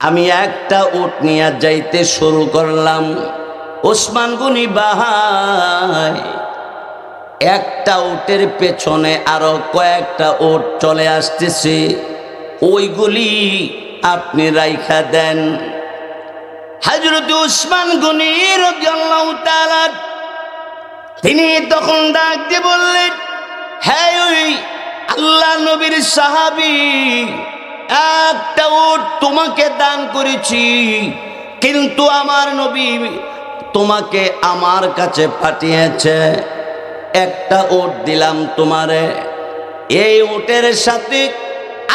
আমি একটা উট নিয়ে যাইতে শুরু করলাম। ওসমান গুনি বাহাই একটা উটের পেছনে আরও কয়েকটা উট চলে আসতেছে। ওইগুলি আপনি রাইখা দেন। হজরত উসমান গনি রাদিয়াল্লাহু তাআলা, তিনি তখন ডাক দিয়ে বললেন হ্যাঁ ওই আল্লাহ নবীর সাহাবি একটা উট তোমাকে দান করেছি, কিন্তু আমার নবী তোমাকে আমার কাছে পাঠিয়েছে। একটা উট দিলাম তোমারে। এই উটের সাথে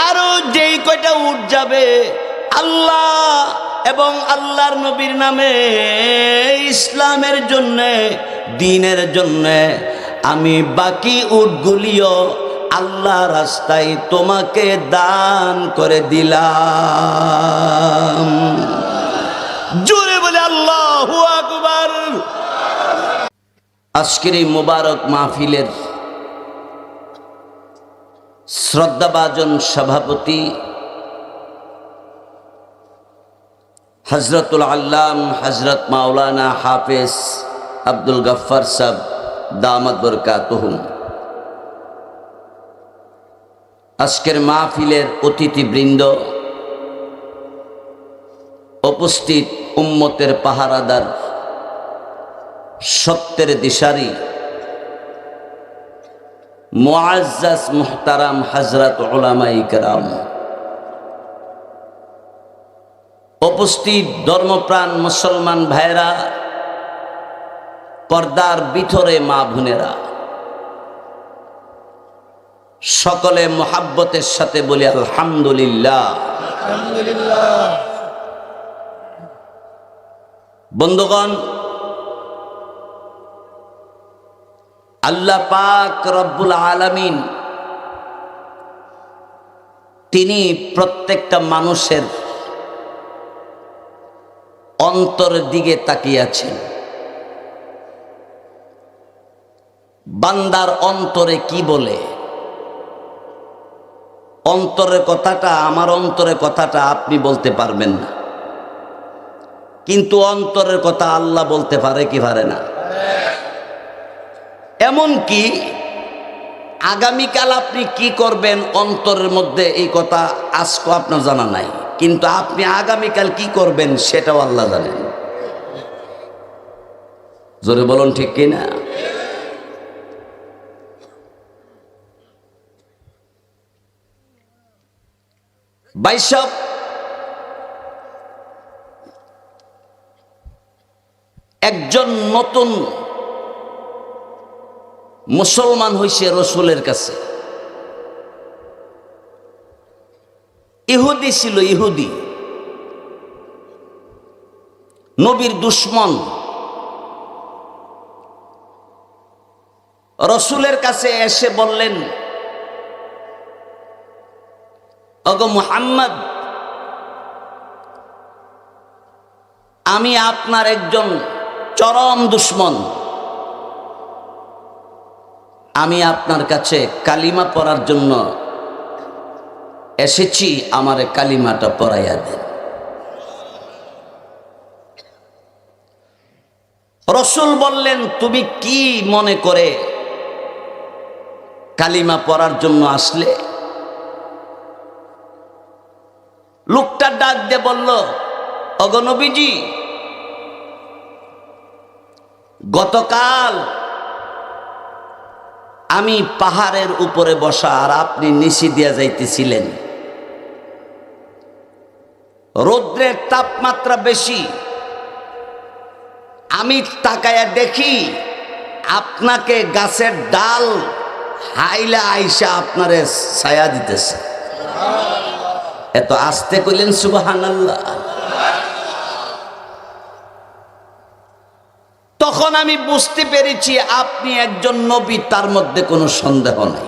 আরও যেই কয়টা উট যাবে, আল্লাহ এবং আল্লাহর নবীর নামে ইসলামের জন্যে, দিনের জন্যে আমি বাকি উটগুলিও আল্লাহ রাস্তায় তোমাকে দান করে দিলাম। জোরে বলে আল্লাহু আজকের এই মোবারক মাহফিলের শ্রদ্ধাভাজন সভাপতি হজরতুল আল্লাম হজরত মাওলানা হাফেজ আব্দুল গফ্ফার সাহ দামদ বরকাতহুম আজকের মাহফিলের অতিথিবৃন্দ উপস্থিত উম্মতের পাহারাদার সত্যের দিশারি মুআজ্জাজ মুহতারাম হাজরাত ওলামাই কারাম। উপস্থিত ধর্মপ্রাণ মুসলমান ভাইরা পর্দার ভিতরে মা বোনেরা। সকলে মোহাব্বতের সাথে বলি, আলহামদুলিল্লাহ। বন্ধুগণ, আল্লাহ পাক রব্বুল আলামিন তিনি প্রত্যেকটা মানুষের অন্তরের দিকে তাকিয়েছেন বান্দার অন্তরে কি বলে? অন্তরের কথাটা, আমার অন্তরের কথাটা আপনি বলতে পারবেন না। কিন্তু অন্তরের কথা আল্লাহ বলতে পারে কি পারে না। এমন কি আগামীকাল আপনি কি করবেন, অন্তরের মধ্যে এই কথা আজকে আপনার জানা নাই। কিন্তু আপনি আগামীকাল কি করবেন, সেটাও আল্লাহ জানেন। জোরে বলুন ঠিক কিনা? বাইশব একজন নতুন মুসলমান হইছে রসুলের কাছে। ইহুদি ছিল ইহুদি। নবীর দুশ্মন। রসুলের কাছে এসে বললেন অগ মুহাম্মদ, আমি আপনার একজন চরম দুশ্মন। আমি আপনার কাছে কালিমা পড়ার জন্য এসেছি, আমার কালিমাটা পড়াইয়া দেন। রসুল বললেন, তুমি কি মনে করে কালিমা পড়ার জন্য আসলে? লোকটা ডাক দিয়ে বলল অগনবীজি গতকাল আমি পাহাড়ের উপরে বসা আর আপনি নিচি দিয়া যাইতেছিলেন। রৌদ্রের তাপমাত্রা বেশি। আমি তাকায়া দেখি আপনাকে গাছের ডাল হাইলা আইসা আপনারে ছায়া দিতেছে। এত আস্তে কইলেন সুবাহান তখন আমি বুঝতে পেরেছি আপনি একজন নবী, তার মধ্যে কোনো সন্দেহ নাই।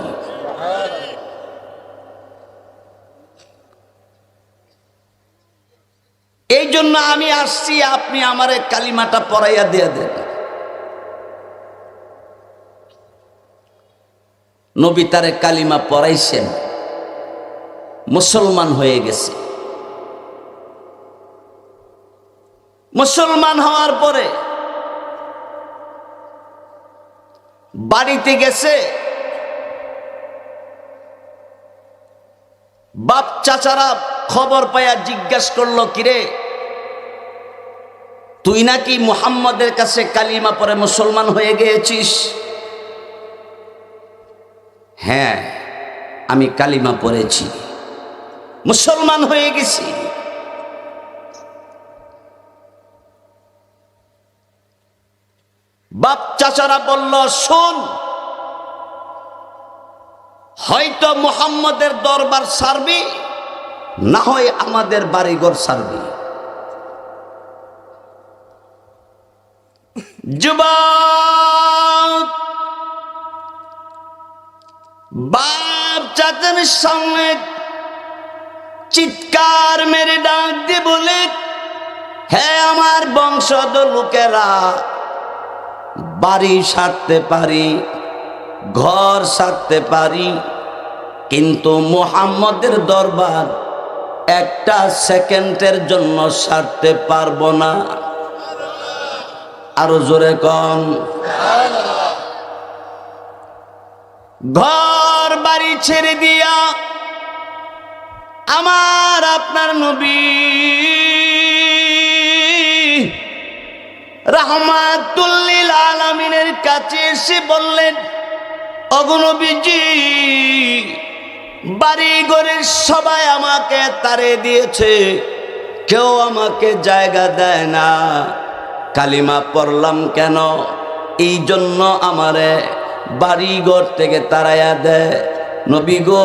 এই জন্য আমি আসছি, আপনি আমারে কালিমাটা পড়াইয়া দিয়ে দেন। নবী তারে কালিমা পড়াইছেন। মুসলমান হয়ে গেছে। মুসলমান হওয়ার পরে বাড়িতে গেছে, বাপ চাচারা খবর পাইয়া জিজ্ঞাস করল, কিরে, তুই নাকি মুহাম্মদের কাছে কালিমা পরে মুসলমান হয়ে গিয়েছিস? হ্যাঁ আমি কালিমা পড়েছি। মুসলমান হয়ে গেছি। বাপ চাচারা বলল, শোন, হয়তো মুহাম্মদের দরবার সারবি, না হয় আমাদের বাড়িঘর সারবি। যুবক, বাপ চাচার সামনে চিৎকার মেরে ডাক দিয়ে বলে হ্যাঁ আমার বংশদ লোকেরা, বাড়ি সারতে পারি, ঘর সারতে পারি, কিন্তু মোহাম্মদের দরবার একটা সেকেন্ডের জন্য সারতে পারব না। আরও জোরে কম ঘর বাড়ি ছেড়ে দিয়া আমার আপনার নবী। রহমাতুল্লিল আলমিনের কাছে এসে বললেন অগনবীজি বাড়ি ঘরের সবাই আমাকে তারে দিয়েছে। কেউ আমাকে জায়গা দেয় না। কালিমা পড়লাম কেন? এই জন্য আমারে বাড়ি ঘর থেকে তারাইয়া দেয়। নবী গো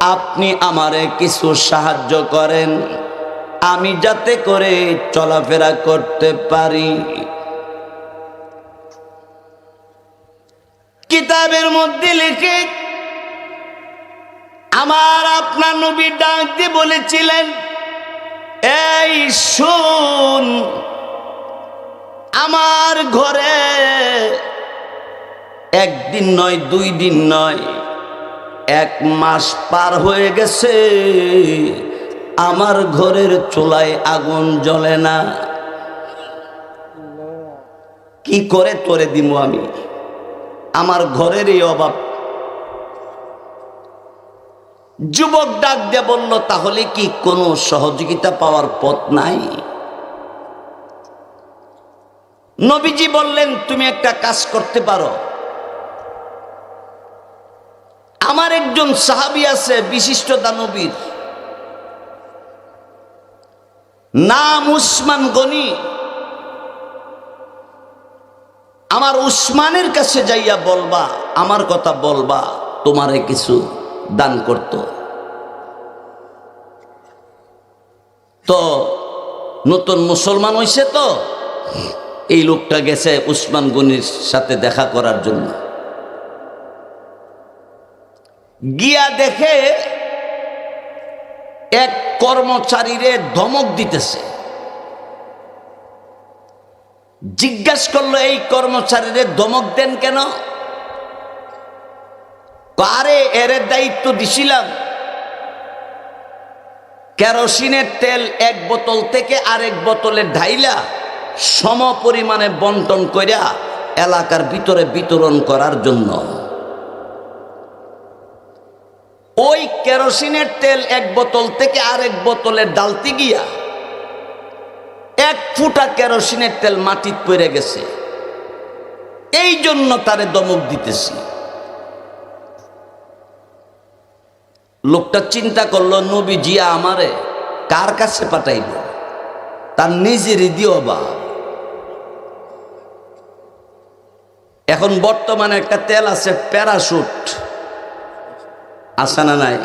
আপনি আমারে কিছু সাহায্য করেন। আমি যাতে করে চলাফেরা করতে পারি। কিতাবের মধ্যে লিখে আমার আপনার নবী ডাক দিয়ে বলেছিলেন, এই শুন, আমার ঘরে একদিন নয়, দুই দিন নয় এক মাস পার হয়ে গেছে। আমার ঘরের চুলায় আগুন জ্বলে না। কি করে তোরে দিব আমি? আমার ঘরের এই অভাব। যুবক ডাক দিয়ে বলল, তাহলে কি কোনো সহযোগিতা পাওয়ার পথ নাই? নবীজি বললেন, তুমি একটা কাজ করতে পারো। আমার একজন সাহাবি আছে বিশিষ্ট দানবীর নাম উসমান গনি। আমার উসমানের কাছে যাইয়া বলবা, আমার কথা বলবা, তোমারে কিছু দান করত। তো নতুন মুসলমান হইছে তো? এই লোকটা গেছে উসমান গনির সাথে দেখা করার জন্য। গিয়া দেখে এক কর্মচারীরে ধমক দিতেছে। জিজ্ঞাস করল, এই কর্মচারীরে ধমক দেন কেন? আরে, এর দায়িত্ব দিছিলাম। কেরোসিনের তেল এক বোতল থেকে আরেক বোতলে ঢাইলা সম পরিমাণে বন্টন কইরা এলাকার ভিতরে বিতরণ করার জন্য ওই কেরোসিনের তেল এক বোতল থেকে আরেক বোতলে ডালতে গিয়া এক ফুটা কেরোসিনের তেল মাটিত পড়ে গেছে। এই জন্য তারে দমক দিতেছি। লোকটা চিন্তা করল নবী জিয়া আমারে কার কাছে পাঠাইল তার নিজেরই দিও বা এখন বর্তমানে একটা তেল আছে প্যারাশুট। আছে না নাই?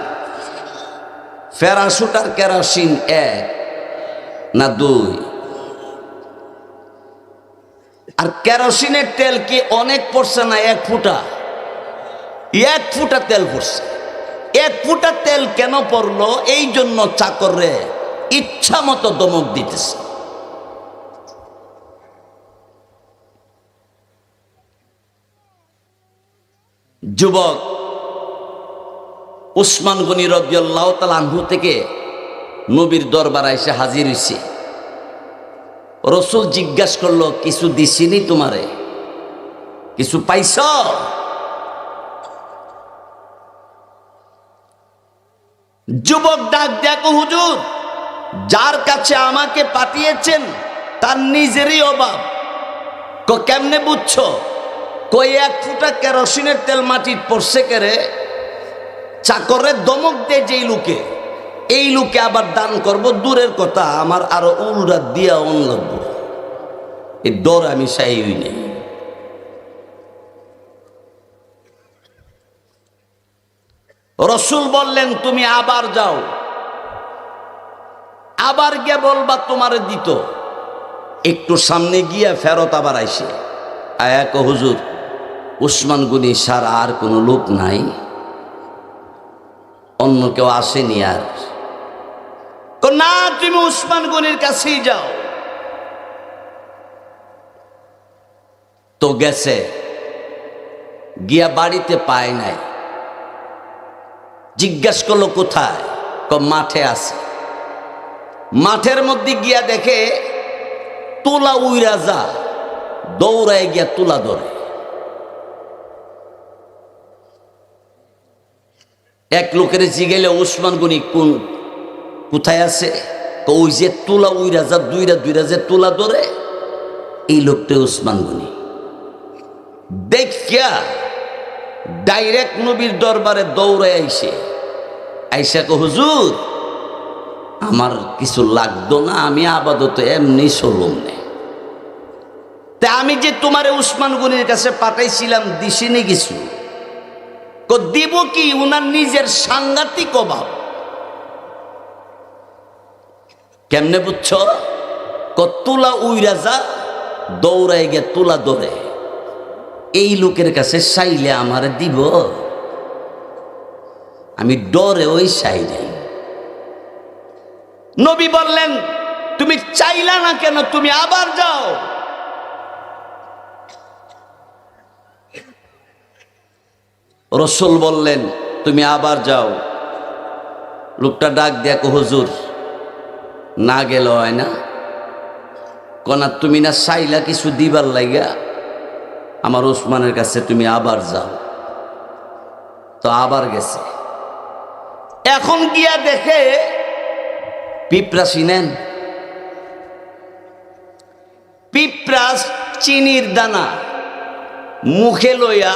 প্যারাশুট আর কেরোসিন এক না দুই? আর কেরোসিনের তেল কি অনেক পড়ছে না এক ফুটা? এক ফুটা তেল পড়ছে। এক ফুটা তেল কেন পড়ল? এই জন্য চাকরে ইচ্ছা মতো দমক দিতেছে। যুবক উসমান গনি রবিউল্লাহ তালাহু থেকে নবীর দরবার এসে হাজির হয়েছে রসুল জিজ্ঞাসা করল, কিছু দিছিনি তোমারে? কিছু পাইছ? যুবক ডাক দেখো, হুজুর, যার কাছে আমাকে পাঠিয়েছেন, তার নিজেরই অভাব। কেমনে বুঝছ? কই এক ফুটা কেরোসিনের তেল মাটির পড়ছে কেরে চাকরের দমক দেয় যেই লোকে, এই লোকে আবার দান করব। দূরের কথা, আমার আরও উলরা দিয়া অন লাগবো এই ডর আমি চাই হই নেই। রসুল বললেন, তুমি আবার যাও। আবার গিয়ে বলবা, তোমার দিত। একটু সামনে গিয়ে ফেরত আবার আইসে। আয়াক হুজুর, উসমান গুনি সার আর কোনো লোক নাই? অন্য কেউ আসেনি আর। না, তুমি উসমান গনির কাছেই যাও। তো গেছে, গিয়া বাড়িতে পায় নাই। জিজ্ঞাস করল কোথায়? ক মাঠে আছে। মাঠের মধ্যে গিয়া দেখে তুলা উইরা যা, দৌড়ায় গিয়া তুলা ধরে। এক লোকের জিগেলে ওসমান গনি কোন কোথায় আছে? ওই যে তুলা উইরা যা দুইরা দুইরা যে তুলা ধরে, এই লোকটা ওসমান গনি। দেখিয়া ডাইরেক্ট নবীর দরবারে দৌড়ে আইসে। আইসা কো হুজুর, আমার কিছু লাগতো না, আমি আপাতত এমনি চলুম নে। তা আমি যে তোমার উসমান গনির কাছে পাঠাইছিলাম দিছিনি কিছু। কো, দিব কি উনার নিজের সাংঘাতিক অভাব? কেমনে বুঝছ? তুলা উইরা যা, দৌড়ায় গে তুলা দৌড়ে এই লোকের কাছে সাইলে আমার দিব। আমি ডরে ওই নাই নবী বললেন, তুমি চাইলা না কেন? তুমি আবার যাও। রসুল বললেন, তুমি আবার যাও। লোকটা ডাক দেখো হুজুর, না গেল হয় না। কনা, তুমি না চাইলা কিছু দিবার লাগিয়া আমার ওসমানের কাছে তুমি আবার যাও। তো আবার গেছে। এখন গিয়া দেখে পিঁপড়া চিনেন পিঁপড়া চিনির দানা মুখে লইয়া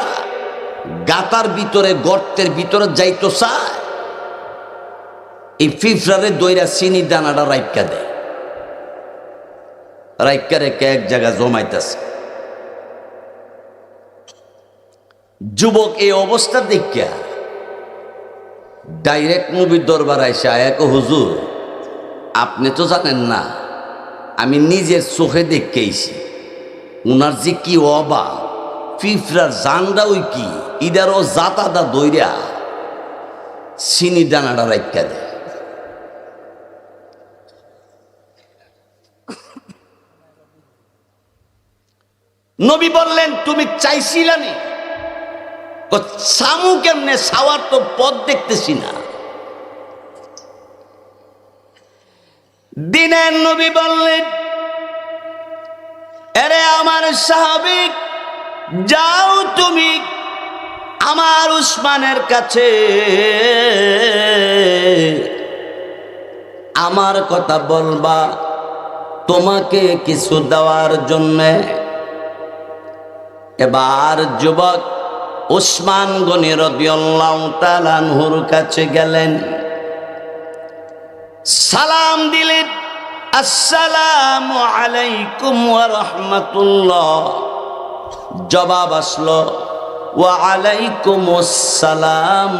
গাতার ভিতরে, গর্তের ভিতরে যাইতো চায়। এই পিঁপড়ারে দইরা চিনি দানাটা রাইকা দেয়। রাইকা রেখে এক জায়গায় জমাইতেছে। যুবক এই অবস্থা দেখিয়া ডাইরেক্ট নবীর দরবার আইসা এক হুজুর, আপনি তো জানেন না, আমি নিজের চোখে দেখেছি উনার যে কি অবা ফিফরার জানটা ওই কি? ইদারও জাতাদা দইরা চিনি দানাটা রাখা দেয়। নবী বললেন, তুমি চাইছিলানি সামু কেমনে? সাওয়ার তো পথ দেখতেছি না। দিনের নবী বললেন, এরে আমার সাহাবিক যাও তুমি আমার উসমানের কাছে। আমার কথা বলবা, তোমাকে কিছু দেওয়ার জন্যে। এবার যুবক ওসমান গনি তাআলাহুর কাছে গেলেন। সালাম দিলেন, আসসালামু আলাইকুম রাহমাতুল্লাহ। জবাব আসলো, ওয়া আলাইকুম আসসালাম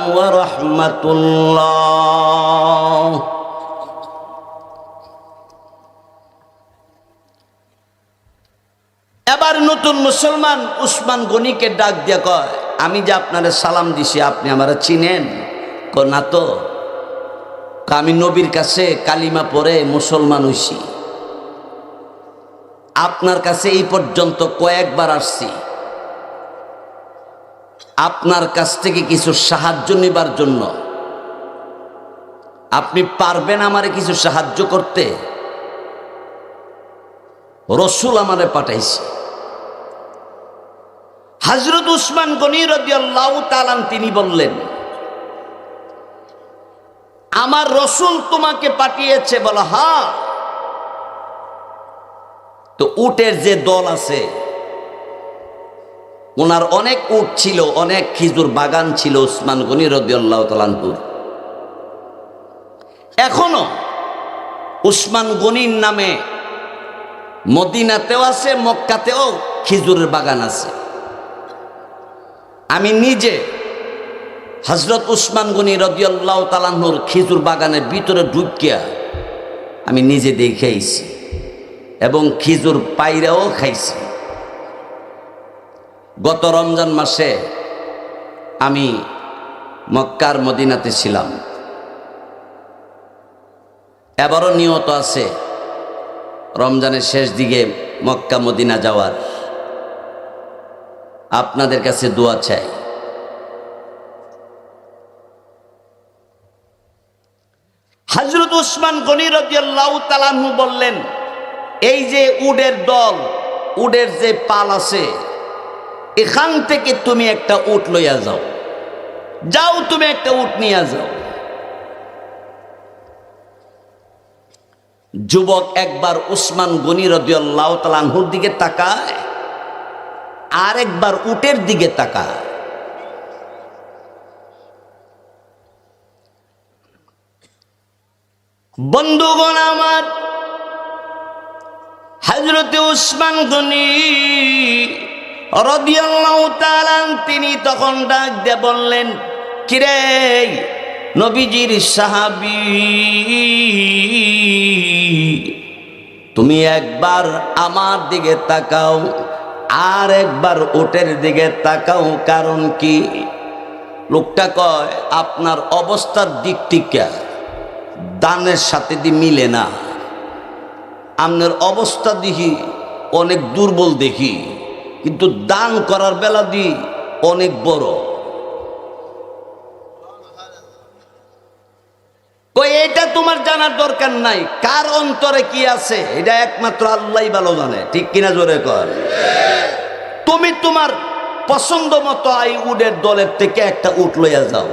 এবার নতুন মুসলমান উসমান গনিকে ডাক দিয়ে কয়, আমি যে আপনারে সালাম দিছি, আপনি আমার চিনেন? ক না তো। আমি নবীর কাছে কালিমা পরে মুসলমান হইছি। আপনার কাছে এই পর্যন্ত কয়েকবার আসছি। আপনার কাছ থেকে কিছু সাহায্য নেবার জন্য। আপনি পারবেন আমারে কিছু সাহায্য করতে? রসুল আমারে পাঠাইছে। হজরত উসমান গনি রদিয়াল্লাহ তালান তিনি বললেন, আমার রসুল তোমাকে পাঠিয়েছে বলা হা তো উটের যে দল আছে ওনার অনেক উট ছিল, অনেক খিজুর বাগান ছিল উসমান গনি রদিয়াল্লাহ তালানপুর এখনও উসমান গনির নামে মদিনাতেও আছে, মক্কাতেও খিজুরের বাগান আছে। আমি নিজে হজরত উসমান গনি রদিয়াল্লাহ তালাহুর খিজুর বাগানের ভিতরে ঢুকিয়া আমি নিজে দেখে আইছি এবং খিজুর পাইরাও খাইছি। গত রমজান মাসে আমি মক্কার মদিনাতে ছিলাম। এবারও নিয়ত আছে রমজানের শেষ দিকে মক্কা মদিনা যাওয়ার। আপনাদের কাছে দোয়া চাই। হজরত উসমান গনি বললেন, এই যে উডের দল, উডের যে পাল আছে এখান থেকে তুমি একটা উট লইয়া যাও। যাও তুমি একটা উট নিয়ে যাও। যুবক একবার উসমান গনি রদিয়াল্লাহ দিকে তাকায় আর একবার উটের দিকে তাকায়। বন্ধুগণ আমার হজরতে উসমান গনি তিনি তখন ডাক দিয়ে বললেন, কিরে নবীজির সাহাবি, তুমি একবার আমার দিকে তাকাও আর একবার ওটের দিকে তাকাও, কারণ কি? লোকটা কয়, আপনার অবস্থার দিক টিকা দানের সাথে দি মিলে না। আপনার অবস্থা দেখি, অনেক দুর্বল দেখি। কিন্তু দান করার বেলা দি অনেক বড়। এটা তোমার জানার দরকার নাই। কার অন্তরে কি আছে, এটা একমাত্র আল্লাহ ভালো জানে। ঠিক কিনা জোরে কর? তুমি তোমার পছন্দ মতো আই উডের দলের থেকে একটা উট লইয়া যাও।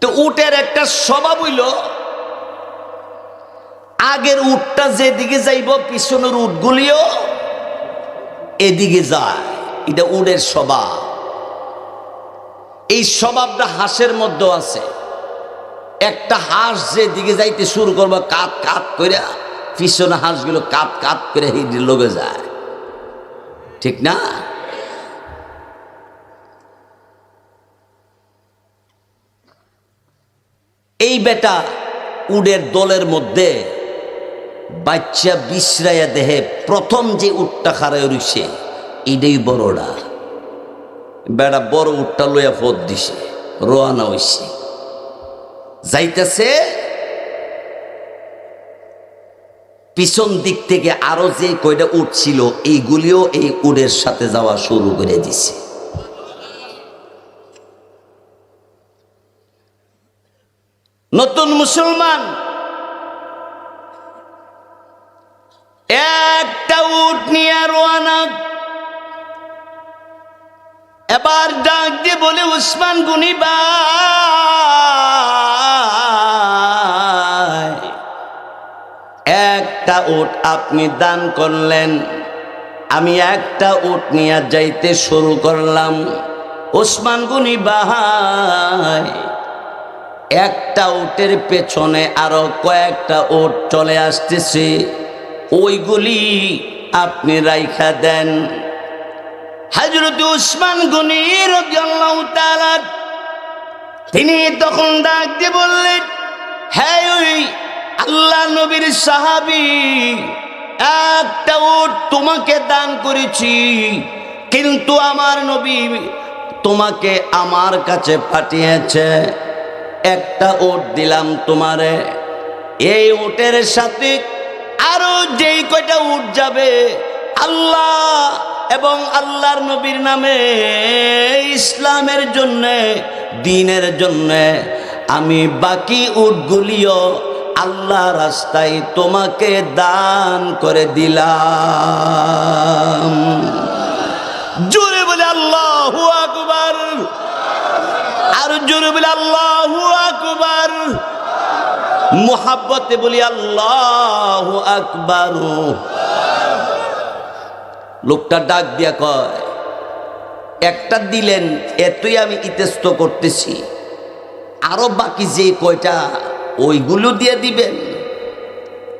তো উটের একটা স্বভাব হইল, আগের উটটা যেদিকে যাইব, পিছনের উটগুলিও এদিকে যায়, এটা উডের স্বভাব। এই স্বভাবটা হাঁসের মধ্যে আছে। একটা হাঁস যেদিকে যাইতে শুরু করব কাত কাত করে পিছনে হাঁসগুলো কাত কাত করে হিডে লোকে যায়। ঠিক না? এই বেটা উডের দলের মধ্যে বাচ্চা বিশ্রাইয়া দেহে প্রথম যে উটটা খারায় রইছে, এটাই বড়টা বেড়া বড় উটটা লইয়া পথ দিছে, রোয়ানা হইছে। যাইতেছে, পিছন দিক থেকে আরও যে কয়টা উট ছিল, এইগুলিও এই উডের সাথে যাওয়া শুরু করে দিছে। নতুন মুসলমান একটা উট নিয়ে রোয়ানা। এবার ডাক দিয়ে বলে, উসমান গুনি একটা উট আপনি দান করলেন। আমি একটা উট নিয়ে যাইতে শুরু করলাম। ওসমান গুনি ভাই, একটা উটের পেছনে আরও কয়েকটা উট চলে আসতেছে। ওইগুলি আপনি রাইখা দেন। হজরত উসমান গনির তিনি তখন ডাক দিয়ে বললেন হ্যাঁ ওই আল্লাহ নবীর সাহাবি, একটা উট তোমাকে দান করেছি, কিন্তু আমার নবী তোমাকে আমার কাছে পাঠিয়েছে। একটা ওট দিলাম তোমারে। এই ওটের সাথে আরও যেই কয়টা উঠ যাবে, আল্লাহ এবং আল্লাহর নবীর নামে ইসলামের জন্যে, দিনের জন্যে, আমি বাকি উটগুলিও আল্লাহ রাস্তায় তোমাকে দান করে দিলাম। জোরে বলে আল্লাহু আকবার। আর জোরে বলে আল্লাহু মোহাব্বতে বলি, আল্লাহ আকবার। লোকটা ডাক দিয়া কয়, একটা দিলেন, এতই আমি ইতস্ত করতেছি। আরও বাকি যে কয়টা, ওইগুলো দিয়ে দিবেন।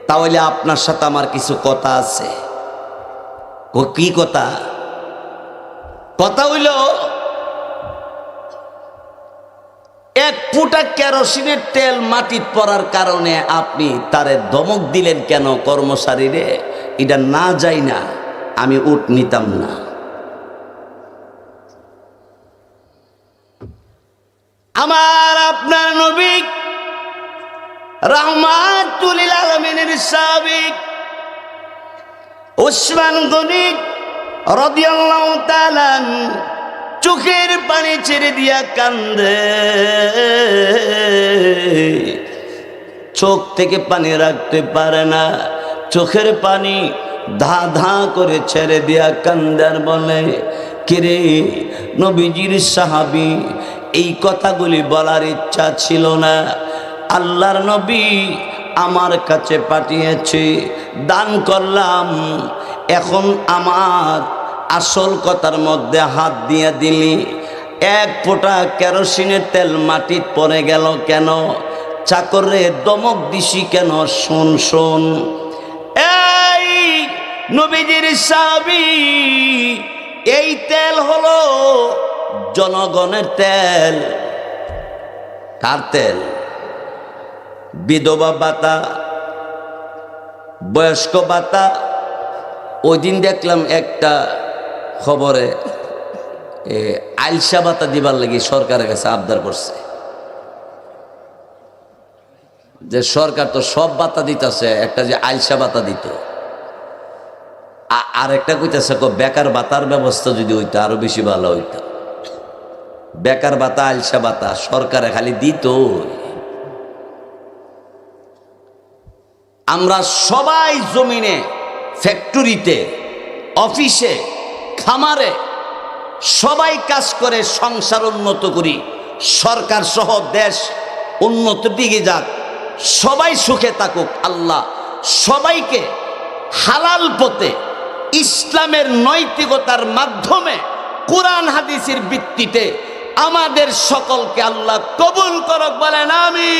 তাহলে আপনার সাথে আমার কিছু কথা আছে। কি কথা? কথা হইল এক ফুটা কেরোসিনের তেল মাটির পড়ার কারণে আপনি তারে দমক দিলেন কেন কর্মচারীরে এটা না যাই না, আমি উঠ নিতাম না। আমার আপনার নবী রহমাতুল আলমিনের সাবিক ওসমান গনিক রদিয়াল্লাহু চোখের পানি ছেড়ে দিয়া কান্দে। চোখ থেকে পানি রাখতে পারে না। চোখের পানি ধা ধা করে ছেড়ে দিয়া কান্দার বলে কিরে নবীজির সাহাবি, এই কথাগুলি বলার ইচ্ছা ছিল না। আল্লাহর নবী আমার কাছে পাঠিয়েছে, দান করলাম, এখন আমার আসল কথার মধ্যে হাত দিয়ে দিলি। এক ফোঁটা কেরোসিনের তেল মাটিত পড়ে গেল কেন? চাকরে দমক দিছি কেন? শোন শোন। এই নবীজির সাবি এই তেল হলো জনগণের তেল। কার তেল? বিধবা বাতা বয়স্ক বাতা ওই দিন দেখলাম একটা খবরে আইলসা বাতা দিবার লাগি সরকারের কাছে আবদার করছে। যে সরকার তো সব বাতা দিতেছে, একটা যে আইলসা বাতা দিত। আর একটা কইতেছে বেকার বাতার ব্যবস্থা যদি হইতো, আরও বেশি ভালো হইতো। বেকার বাতা আলসা বাতা সরকারে খালি দিত আমরা সবাই জমিনে ফ্যাক্টরিতে অফিসে খামারে সবাই কাজ করে, সংসার উন্নত করি, সরকার সহ দেশ উন্নত, দিকে যাক। সবাই সুখে থাকুক, আল্লাহ। সবাইকে হালাল পথে ইসলামের নৈতিকতার মাধ্যমে কোরআন হাদিসের ভিত্তিতে আমাদের সকলকে আল্লাহ কবুল করক, বলেন আমি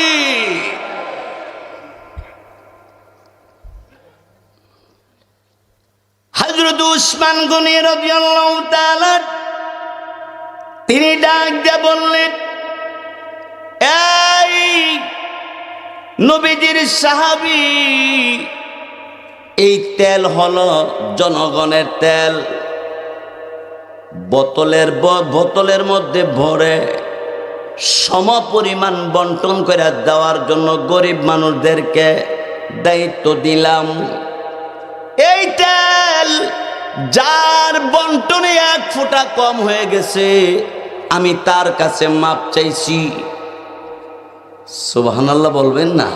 হজরত উসমান গনি তাআলা তিনি ডাক দিয়ে বললেন, এই নবীজির সাহাবি, এই তেল হল জনগণের তেল। বোতলের বোতলের মধ্যে ভরে সম পরিমাণ বন্টন করে দেওয়ার জন্য গরিব মানুষদেরকে দায়িত্ব দিলাম। এই তেল যার বন্টনে এক ফোঁটা কম হয়ে গেছে, আমি তার কাছে মাপ চাইছি। সুবহানাল্লাহ বলবেন না?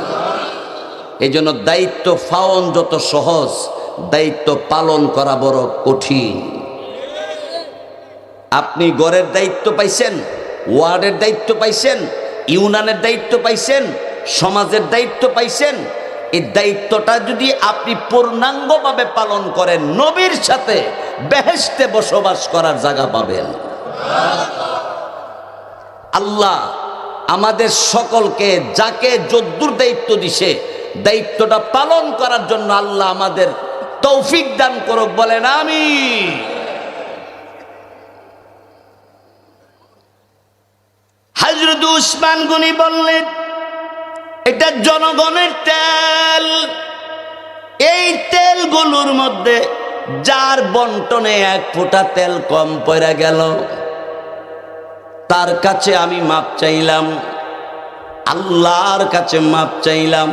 এই জন্য দায়িত্ব পালন যত সহজ, দায়িত্ব পালন করা বড় কঠিন। আপনি গড়ের দায়িত্ব পাইছেন, ওয়ার্ডের দায়িত্ব পাইছেন ইউনানের দায়িত্ব পাইছেন, সমাজের দায়িত্ব পাইছেন এই দায়িত্বটা যদি আপনি পূর্ণাঙ্গভাবে পালন করেন, নবীর সাথে বেহেস্তে বসবাস করার জায়গা পাবেন। আল্লাহ আমাদের সকলকে যাকে যদ্দুর দায়িত্ব দিছে, দায়িত্বটা পালন করার জন্য আল্লাহ আমাদের তৌফিক দান করুক, বলেন আমি হজরত উসমান গনি বললেন এটা জনগণের তেল। এই তেলগুলোর মধ্যে যার বন্টনে এক ফোঁটা তেল কম পড়ে গেল, তার কাছে আমি মাপ চাইলাম, আল্লাহর কাছে মাপ চাইলাম,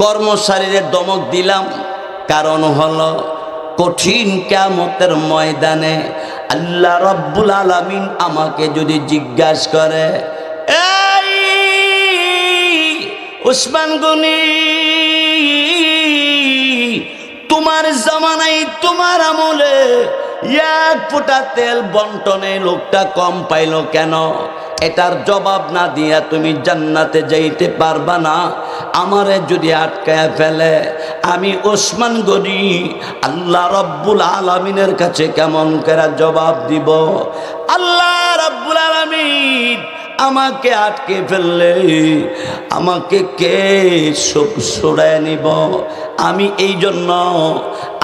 কর্মচারীরে দমক দিলাম। কারণ হলো কঠিন কেমতের ময়দানে আল্লাহ রব্বুল আলামিন আমাকে যদি জিজ্ঞাসা করে এই উসমান গনি, তোমার জামানাই তোমার আমলে এক ফোঁটা তেল বন্টনে লোকটা কম পাইলো কেন? এটার জবাব না দিয়া তুমি জান্নাতে যাইতে পারবা না। আমারে যদি আটকায় ফেলে, আমি ওসমান গনি, আল্লাহ রব্বুল আলমিনের কাছে কেমন করে জবাব দিব? আল্লাহ রব্বুল আলমিন আমাকে আটকে ফেললে, আমাকে কে সরায় নিব? আমি এই জন্য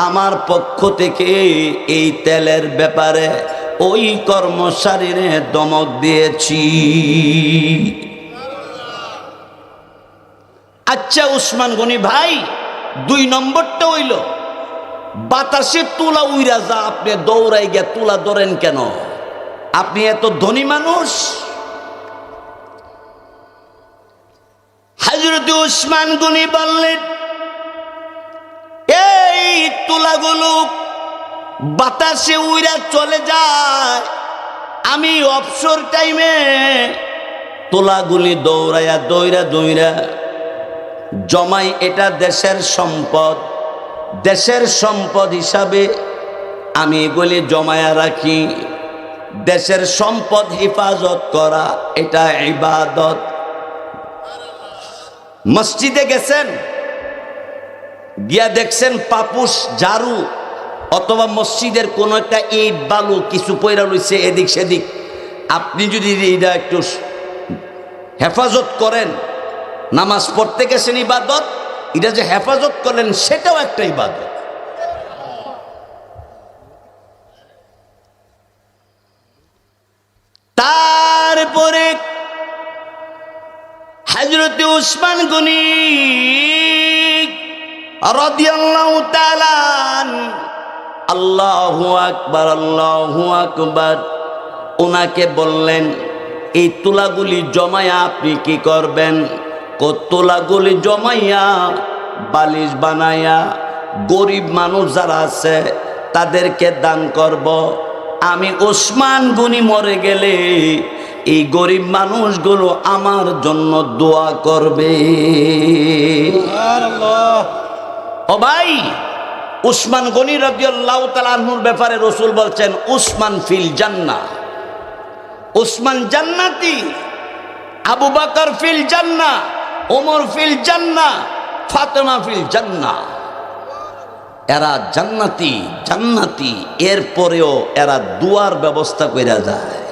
আমার পক্ষ থেকে এই তেলের ব্যাপারে ওই কর্মচারীরে দমক দিয়েছি। আচ্ছা উসমান গনি ভাই, দুই নম্বরটা হইল, বাতাসে তুলা উইরা যা আপনি দৌড়াই গিয়া তুলা ধরেন কেন? আপনি এত ধনী মানুষ? হাজরত উসমান গনি বললেন, এই তুলাগুলো বাতাসে উইরা চলে যায়। আমি অবসর টাইমে তোলাগুলি দৌড়াইয়া, দৌড়া দৌড়া, জমাই এটা দেশের সম্পদ। দেশের সম্পদ হিসাবে আমি এগুলি জমায়া রাখি। দেশের সম্পদ হেফাজত করা, এটা ইবাদত। মসজিদে গেছেন, গিয়া দেখছেন পাপুস জারু অথবা মসজিদের কোনো একটা ইট, বালু কিছু পয়রা রয়েছে এদিক সেদিক। আপনি যদি এইটা একটু হেফাজত করেন, নামাজ পড়তে গেছেন ইবাদত, এটা যে হেফাজত করলেন সেটাও একটা ইবাদত। তারপরে হজরত উসমান গনি আল্লাহু আকবার আল্লাহু আকবার। ওনাকে বললেন, এই তুলাগুলি জমায়া আপনি কি করবেন? তোলাগুলি জমাইয়া, বালিশ বানাইয়া, গরিব মানুষ যারা আছে, তাদেরকে দান করব। আমি ওসমান গুনি মরে গেলে এই গরিব মানুষগুলো আমার জন্য দোয়া করবে। ও ভাই উসমান গনি রবিউল্লাহ তালাহুর ব্যাপারে রসুল বলছেন উসমান ফিল জান্না উসমান জান্নাতি আবু বাকর ফিল জান্না ওমর ফিল জান্না ফাতেমা ফিল জান্না এরা জান্নাতি জান্নাতি এরপরেও এরা দুয়ার ব্যবস্থা কইরা যায়।